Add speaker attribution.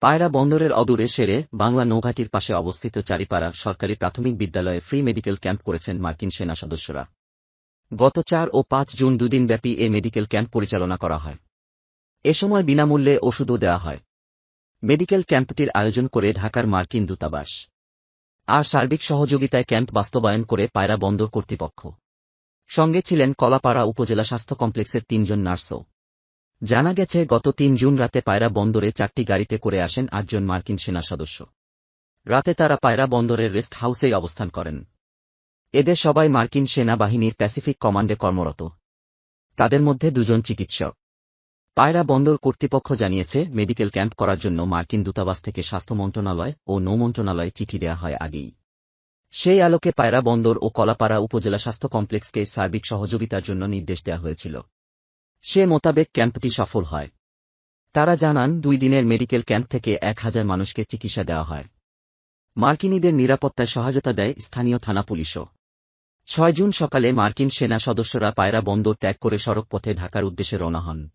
Speaker 1: পায়রা বন্দরের অদূরে সেরে বাংলা নৌঘাটির পাশে অবস্থিত চারিপাড়া সরকারি প্রাথমিক বিদ্যালয়ে ফ্রি মেডিকেল ক্যাম্প করেছেন মার্কিন সেনা সদস্যরা। গত চার ও পাঁচ জুন দুদিনব্যাপী এ মেডিকেল ক্যাম্প পরিচালনা করা হয়। এ সময় বিনামূল্যে ওষুধও দেওয়া হয়। মেডিকেল ক্যাম্পটির আয়োজন করে ঢাকার মার্কিন দূতাবাস। আর সার্বিক সহযোগিতায় ক্যাম্প বাস্তবায়ন করে পায়রা বন্দর কর্তৃপক্ষ। সঙ্গে ছিলেন কলাপাড়া উপজেলা স্বাস্থ্য কমপ্লেক্সের তিনজন নার্সও। জানা গেছে, গত তিন জুন রাতে পায়রা বন্দরে চারটি গাড়িতে করে আসেন আটজন মার্কিন সেনা সদস্য। রাতে তারা পায়রা বন্দরের রেস্ট হাউসেই অবস্থান করেন। এদের সবাই মার্কিন সেনাবাহিনীর প্যাসিফিক কমান্ডে কর্মরত। তাদের মধ্যে দুজন চিকিৎসক। পায়রা বন্দর কর্তৃপক্ষ জানিয়েছে, মেডিকেল ক্যাম্প করার জন্য মার্কিন দূতাবাস থেকে স্বাস্থ্য মন্ত্রণালয় ও নৌ মন্ত্রণালয়ে চিঠি দেওয়া হয় আগেই। সেই আলোকে পায়রা বন্দর ও কলাপাড়া উপজেলা স্বাস্থ্য কমপ্লেক্সকে সার্বিক সহযোগিতার জন্য নির্দেশ দেওয়া হয়েছিল। সে মোতাবেক ক্যাম্পটি সফল হয়। তারা জানান, দুই দিনের মেডিকেল ক্যাম্প থেকে এক হাজার মানুষকে চিকিৎসা দেওয়া হয়। মার্কিনীদের নিরাপত্তায় সহায়তা দেয় স্থানীয় থানা পুলিশও। ছয় জুন সকালে মার্কিন সেনা সদস্যরা পায়রা বন্দর ত্যাগ করে সড়কপথে ঢাকার উদ্দেশ্যে রওনা হন।